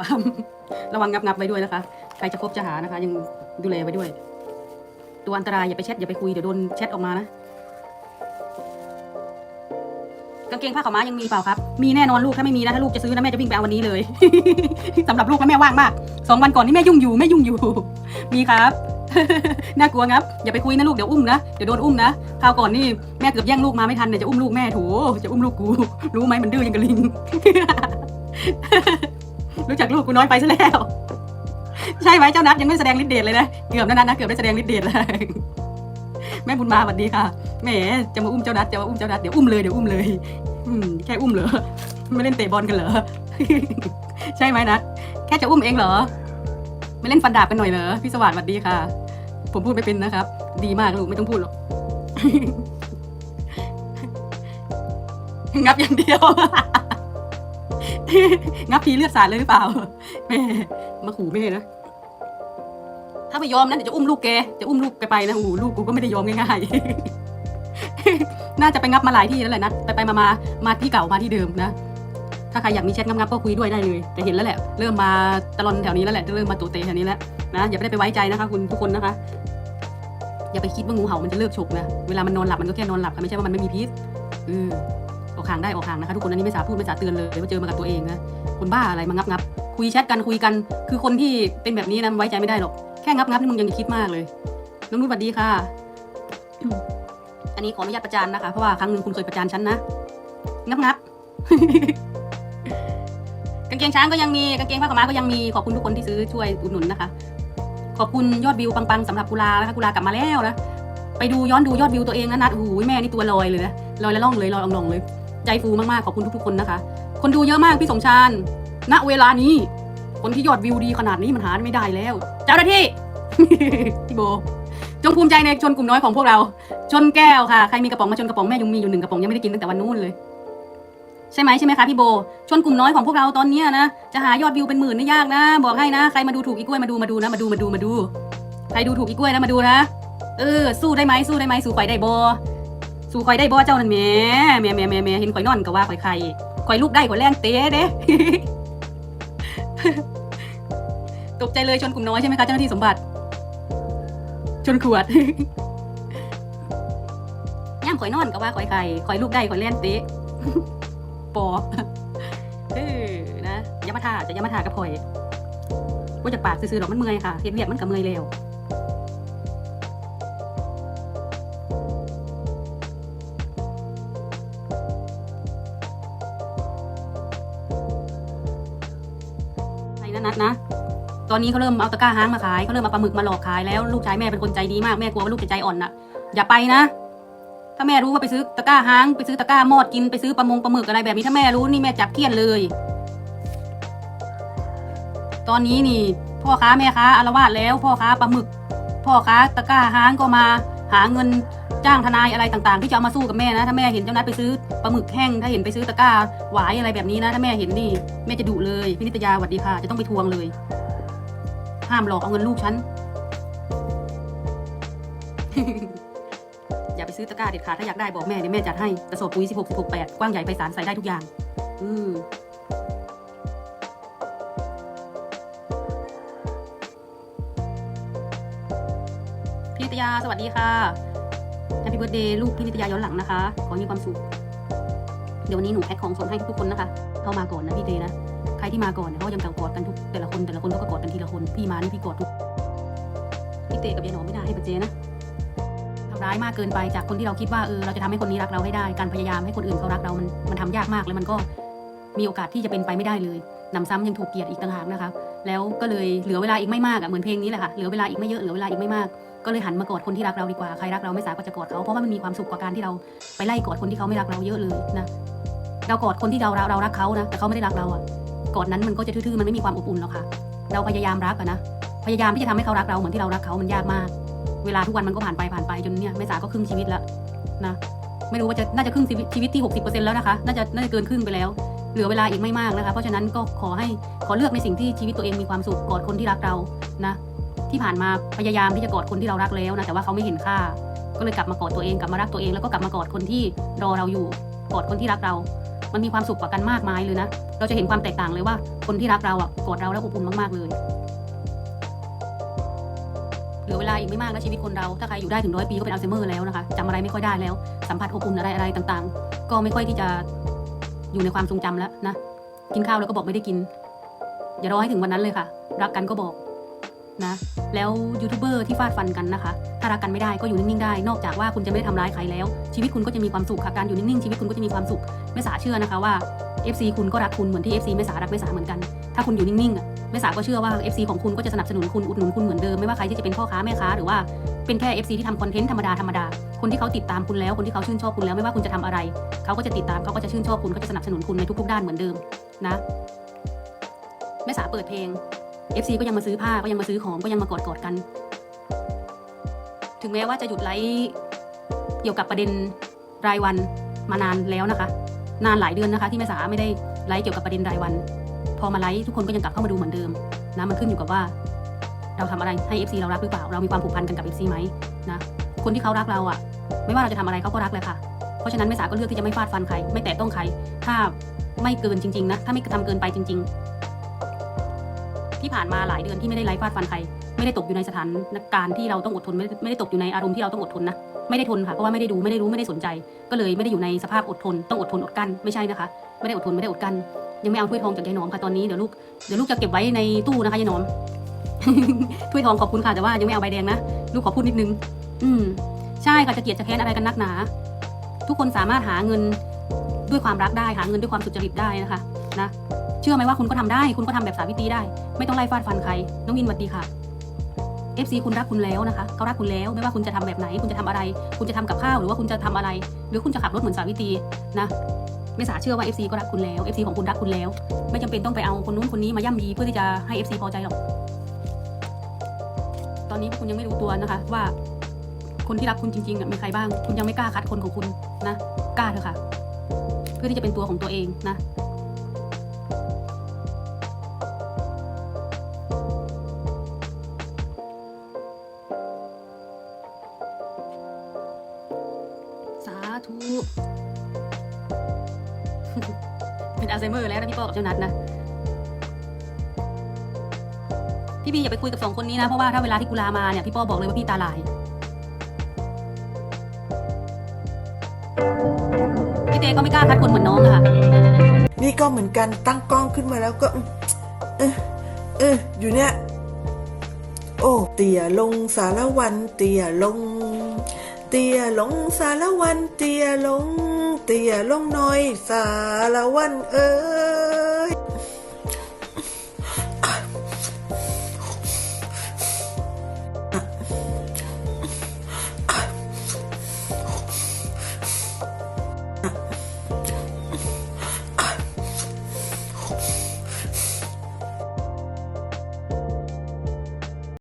ปาม ระวังงับงับไว้ด้วยนะคะ ใครจะคบจะหานะคะ ยังดูแลไว้ด้วย ตัวอันตรายอย่าไปแชทอย่าไปคุยเดี๋ยวโดนแชทออกมานะกางเกงผ้าขาวม้ายังมีเปล่าครับ มีแน่นอนลูกถ้าไม่มีนะถ้าลูกจะซื้อนะแม่จะวิ่งไปเอาวันนี้เลยสำหรับลูกนะแม่ว่างมากสองวันก่อนนี่แม่ยุ่งอยู่แม่ยุ่งอยู่ มีครับน่ากลัวครับอย่าไปคุยนะลูกเดี๋ยวอุ้มนะเดี๋ยวโดนอุ้มนะคราวก่อนนี่แม่เกือบแย่งลูกมาไม่ทันเนี่ยจะอุ้มลูกแม่โถจะอุ้มลูกกู รู้ไหมมันดื้อยังกระลิง รู้จักลูกกูน้อยไปซะแล้ว ใช่ไหมเจ้านัดยังไม่แสดงฤทธิ์เดชเลยนะ เกือบนะนัดนะเกือบได้แสดงฤทธิ์เดชเลยแม่บุญมาสวัสดีค่ะแหมจะมาอุ้มเจ้านัดจะมาอุ้มเจ้านัดเดี๋ยวอุ้มเลยเดี๋ยวอุ้มเลย อืมแค่อุ้มเหรอไม่เล่นเตะบอลกันเหรอใช่ไหมนัดแค่จะอุ้มเองเหรอไม่เล่นฟันดาบกันหน่อยเหรอพี่สวัสดิ์สวัสดีค่ะ ผมพูดไม่เป็นนะครับ ดีมากลูกไม่ต้องพูดหรอกงับอย่างเดียว งับทีเลือดสาดเลยหรือเปล่าแม่มาขู่แม่นะถ้าไม่ยอมนะเดี๋ยวจะอุ้มลูกแกจะอุ้มลูกแกไปนะโอ้ลูกกูก็ไม่ได้ยอมง่ายๆ น่าจะไปงับมาหลายที่แล้วแหละนะไปไปมามามาที่เก่ามาที่เดิมนะถ้าใครอยากมีแชทงับๆก็คุยด้วยได้เลย แต่เห็นแล้วแหละ เริ่มมาตะลอนแถวนี้แล้วแหละเริ่มมาตัวเตะแถวนี้แล้วนะอย่าไปได้ไปไว้ใจนะคะ คุณทุกคนนะคะอย่าไปคิดว่างูเห่ามันจะเลิกฉกนะเวลามันนอนหลับมันก็แค่นอนหลับค่ะไม่ใช่ว่ามันไม่มีพิษอออ ห่างได้ออกห่างนะคะทุกคนอันนี้ไม่สาพูดไม่สาเตือนเลยว่าเจอมากับตัวเองนะคนบ้าอะไรมางับงับคุยแชทกันคุยกัน คือคนที่เป็นแบบนี้นะไว้ใจไม่ได้หรอกแค่งับงับนี่มึงยังจะคิดมากเลยน้องนุ่นสวัสดีค่ะ อันนี้ขออนุญาตประจานนะคะเพราะว่าครั้งหนึ่งคุณเคยประจานฉันนะงับงับกางเกงช้างก็ยังมีกางเกงผ้าขาวม้าก็ยังมีขอบคุณทุกคนที่ซื้อช่วยอุดหนุนนะคะ ขอบคุณยอดวิวปังๆสำหรับกุลานะคะกุลากลับมาแล้วนะไปดูย้อนดูยอดวิวตัวเองนะนัดโอ้โหแม่นี่ตัวลอยเลยนะลอยละล่องเลยลอยอ่องๆเลย ใจฟูมากๆขอบคุณทุกๆคนนะคะ คนดูเยอะมากพี่สมชาญณเวลานี้ คนที่ยอดวิวดีขนาดนี้มันหาไม่ได้แล้ว เจ้าหน้าที่พี่โบจงภูมิใจในชนกลุ่มน้อยของพวกเรา ชนแก้วค่ะ ใครมีกระป๋องมาชนกระป๋องแม่ยังมีอยู่หนึ่งกระป๋องยังไม่ได้กินตั้งแต่วันนู้นเลย ใช่ไหมใช่ไหมคะพี่โบ ชนกลุ่มน้อยของพวกเราตอนเนี้ยนะ จะหายอดวิวเป็นหมื่นไม่ยากนะ บอกให้นะ ใครมาดูถูกอีกล้วยมาดูมาดูนะ มาดูมาดูมาดู ใครดูถูกอีกล้วยนะมาดูนะ เออ สู้ได้ไหมสู้ได้ไหมสู้ข่อยได้โบ สู้ข่อยได้บอเจ้านั่นแหม่แหม่แหม่แหม่แหม่เห็นข่อยนอนก็ว่าข่อยใครข่อยลูกได้ข่อยแล่นเตะเด้ ตกใจเลยชนกลุ่มน้อยใช่ไหมคะเจ้าหน้าที่สมบัติ ชนขวด ย่างข่อยนอนก็ว่าข่อยใครข่อยลูกได้ข่อยแล่นเตะ ปอเออนะอยามาท่าจะอยามาท่ากับข่อยว่าจากปากซื่อๆหรอกมันเมื่อยค่ะเห็นเรียบมันก็เมื่อยแล้ว นัทนัทนะ ตอนนี้เขาเริ่มเอาตะกร้าห้างมาขายเขาเริ่มเอาปลาหมึกมาหลอกขายแล้วลูกชายแม่เป็นคนใจดีมากแม่กลัวว่าลูกจะใจอ่อนน่ะ อย่าไปนะ ถ้าแม่รู้ว่าไปซื้อตะกร้าห้าง ไปซื้อตะกร้ามอดกินไปซื้อปลามงปลาหมึกอะไรแบบนี้ถ้าแม่รู้นี่แม่จับเคี่ยนเลย ตอนนี้นี่พ่อค้าแม่ค้าอารวาสแล้ว พ่อค้าปลาหมึก พ่อค้าตะกร้าห้างก็มาหาเงิน จ้างทนายอะไรต่างๆ ที่จะเอามาสู้กับแม่นะ ถ้าแม่เห็นเจ้านัดไปซื้อปลาหมึกแห้ง ถ้าเห็นไปซื้อตะกร้าหวายอะไรแบบนี้นะ ถ้าแม่เห็นนี่แม่จะดุเลยพี่นิตยาสวัสดีค่ะ จะต้องไปทวงเลย ห้ามหลอกเอาเงินลูกฉัน อย่าไปซื้อตะกร้าเด็ดขาดถ้าอยากได้บอกแม่เดี๋ยวแม่จัดให้กระสอบปุ๋ย16 16 8 กว้างใหญ่ไปสารใส่ได้ทุกอย่าง อือพี่นิตยาสวัสดีค่ะ แฮปปี้เบิร์ดเดย์ลูกพี่นิตยาย้อนหลังนะคะ ขอให้มีความสุข เดี๋ยววันนี้หนูแพ็คของส่งให้ทุกคนนะคะ เข้ามาก่อนนะพี่เจนะ ใครที่มาก่อนเนี่ยเขายังกอดกันทุกแต่ละคนแต่ละคนก็กอดกันทีละคน พี่มานี่พี่กอดทุก พี่เตกับยายหนอมไม่ได้ให้ปัจเจนะทำร้ายมากเกินไปจากคนที่เราคิดว่าเออเราจะทำให้คนนี้รักเราให้ได้ การพยายามให้คนอื่นเขารักเรา มันมันทำยากมากแล้วมันก็มีโอกาสที่จะเป็นไปไม่ได้เลยหนำซ้ำยังถูกเกลียดอีกต่างหากนะคะ แล้วก็เลยเหลือเวลาอีกไม่มากอะเหมือนเพลงนี้แหละค่ะ เหลือเวลาอีกไม่เยอะ เหลือเวลาอีกไม่มาก ก็เลยหันมากอดคนที่รักเราดีกว่าใครรักเราไม่สายก็จะกอดเขาเพราะว่ามันมีความสุขกว่าการที่เราไปไล่กอดคนที่เขาไม่รักเราเยอะเลยนะเรากอดคนที่เราเราเรารักเขานะแต่เขาไม่ได้รักเราอะกอดนั้นมันก็จะทื่อๆมันไม่มีความอบอุ่นหรอกค่ะ เราพยายามรักอะนะพยายามที่จะทำให้เขารักเราเหมือนที่เรารักเขามันยากมาก เวลาทุกวันมันก็ผ่านไปผ่านไปจนเนี่ยแม่สาก็ครึ่งชีวิตแล้วนะไม่รู้ว่าจะน่าจะครึ่งชีวิตชีวิตที่ 60%แล้วนะคะน่าจะน่าจะเกินครึ่งไปแล้วเหลือเวลาอีกไม่มากนะคะ เพราะฉะนั้นก็ขอให้ขอเลือกในสิ่งที่ชีวิตตัวเองมีความสุขกอดคนที่รักเรานะ ที่ผ่านมาพยายามที่จะกอดคนที่เรารักแล้วนะแต่ว่าเขาไม่เห็นค่า ก็เลยกลับมากอดตัวเองกลับมารักตัวเองแล้วก็กลับมากอดคนที่รอเราอยู่กอดคนที่รักเรา มันมีความสุขกว่ากันมากมายเลยนะ เราจะเห็นความแตกต่างเลยว่าคนที่รักเราอะกอดเราแล้วอบอุ่นมากๆเลย เหลือเวลาอีกไม่มากนะชีวิตคนเรา ถ้าใครอยู่ได้ถึงร้อยปีก็เป็นอัลไซเมอร์แล้วนะคะจำอะไรไม่ค่อยได้แล้ว สัมผัสอบอุ่นอะไรอะไรต่างๆ ก็ไม่ค่อยที่จะอยู่ในความทรงจำแล้วนะ กินข้าวแล้วก็บอกไม่ได้กิน อย่ารอให้ถึงวันนั้นเลยค่ะ รักกันก็บอก นะแล้วยูทูบเบอร์ที่ฟาดฟันกันนะคะ ถ้ารักกันไม่ได้ก็อยู่นิ่งๆได้ นอกจากว่าคุณจะไม่ได้ทำร้ายใครแล้ว ชีวิตคุณก็จะมีความสุขค่ะการอยู่นิ่งๆชีวิตคุณก็จะมีความสุขแม่สาเชื่อนะคะว่า FC คุณก็รักคุณเหมือนที่ FC แม่สารักแม่สาเหมือนกัน ถ้าคุณอยู่นิ่งๆอะแม่สาก็เชื่อว่า FC ของคุณก็จะสนับสนุนคุณอุดหนุนคุณเหมือนเดิมไม่ว่าใครที่จะเป็นพ่อค้าแม่ค้าหรือว่าเป็นแค่ FC ที่ทำคอนเทนต์ธรรมดาธรรมดาคนที่เขาติดตามคุณแล้วคนที่เขาชื่นชอบคุณแล้วไม่ว่าคุณจะทำอะไรเขาก็จะติดตามเขาก็จะชื่นชอบคุณก็จะสนับสนุนคุณในทุกๆด้านเหมือนเดิมนะแม่สาเปิดเพลง FC ก็ยังมาซื้อผ้าก็ยังมาซื้อของก็ยังมากอดกอดๆกัน ถึงแม้ว่าจะหยุดไลฟ์เกี่ยวกับประเด็นรายวันมานานแล้วนะคะ นานหลายเดือนนะคะ ที่แม่สาไม่ได้ไลฟ์เกี่ยวกับประเด็นรายวัน พอมาไลฟ์ทุกคนก็ยังกลับเข้ามาดูเหมือนเดิมนะมันขึ้นอยู่กับว่า เราทำอะไรให้ FC เรารักหรือเปล่า เรามีความผูกพันกันกับ FC ไหมนะคนที่เขารักเราอะไม่ว่าเราจะทำอะไรเขาก็รักเลยค่ะ เพราะฉะนั้นแม่สาก็เลือกที่จะไม่ฟาดฟันใคร ไม่แตะต้องใคร ถ้าไม่เกินจริง ๆ นะ ถ้าไม่ทำเกินไปจริง ๆ ที่ผ่านมาหลายเดือนที่ไม่ได้ไลฟ์ฟาดฟันใคร ไม่ได้ตกอยู่ในสถานการณ์ที่เราต้องอดทนไม่ได้ไม่ได้ตกอยู่ในอารมณ์ที่เราต้องอดทนนะไม่ได้ทนค่ะเพราะว่าไม่ได้ดูไม่ได้รู้ไม่ได้สนใจ ก็เลยไม่ได้อยู่ในสภาพอดทน ต้องอดทนอดกั้นไม่ใช่นะคะ ไม่ได้อดทนไม่ได้อดกั้นยังไม่เอาถ้วยทองจากยายหนอมค่ะตอนนี้เดี๋ยวลูกเดี๋ยวลูกจะเก็บไว้ในตู้นะคะยายหนอมถ้วยทองขอบคุณค่ะแต่ว่ายังไม่เอาใบแดงนะลูกขอพูดนิดนึง อืมใช่ค่ะจะเกลียดจะแค้นอะไรกันนักหนา ทุกคนสามารถหาเงินด้วยความรักได้หาเงินด้วยความสุจริตได้นะคะ นะ ชื่อไหมว่าคุณก็ทำได้ คุณก็ทำแบบสาวิตรีได้ ไม่ต้องไล่ฟาดฟันใคร น้องวินสวัสดีค่ะ FC คุณรักคุณแล้วนะคะเขารักคุณแล้ว ไม่ว่าคุณจะทำแบบไหน คุณจะทำอะไร คุณจะทำกับข้าว หรือว่าคุณจะทำอะไร หรือคุณจะขับรถเหมือนสาวิตรีนะ ไม่สาเชื่อว่า FC ก็รักคุณแล้ว FC ของคุณรักคุณแล้ว ไม่จำเป็นต้องไปเอาคนนู้นคนนี้มาย่ำยีเพื่อที่จะให้ FC พอใจหรอก ตอนนี้คุณยังไม่รู้ตัวนะคะ ว่า คนที่รักคุณจริงๆมีใครบ้าง คุณยังไม่กล้าคัดคนของคุณนะ กล้าเถอะค่ะ เพื่อที่จะเป็นตัวของตัวเองนะ เป็นอัลไซเมอร์แล้วนะพี่ป้อกับเจ้านัดนะ พี่บีอย่าไปคุยกับสองคนนี้นะ เพราะว่าถ้าเวลาที่กุลามาเนี่ยพี่ป้อบอกเลยว่าพี่ตาลายพี่เต้ก็ไม่กล้าคัดคนเหมือนน้องอะค่ะ นี่ก็เหมือนกันตั้งกล้องขึ้นมาแล้วก็เออเอออยู่เนี่ย โอ้ เตี่ยลงสารวันเตี่ยลง เตียลงสารวันเตียลง เตียลงหน่อยสารวันเอ้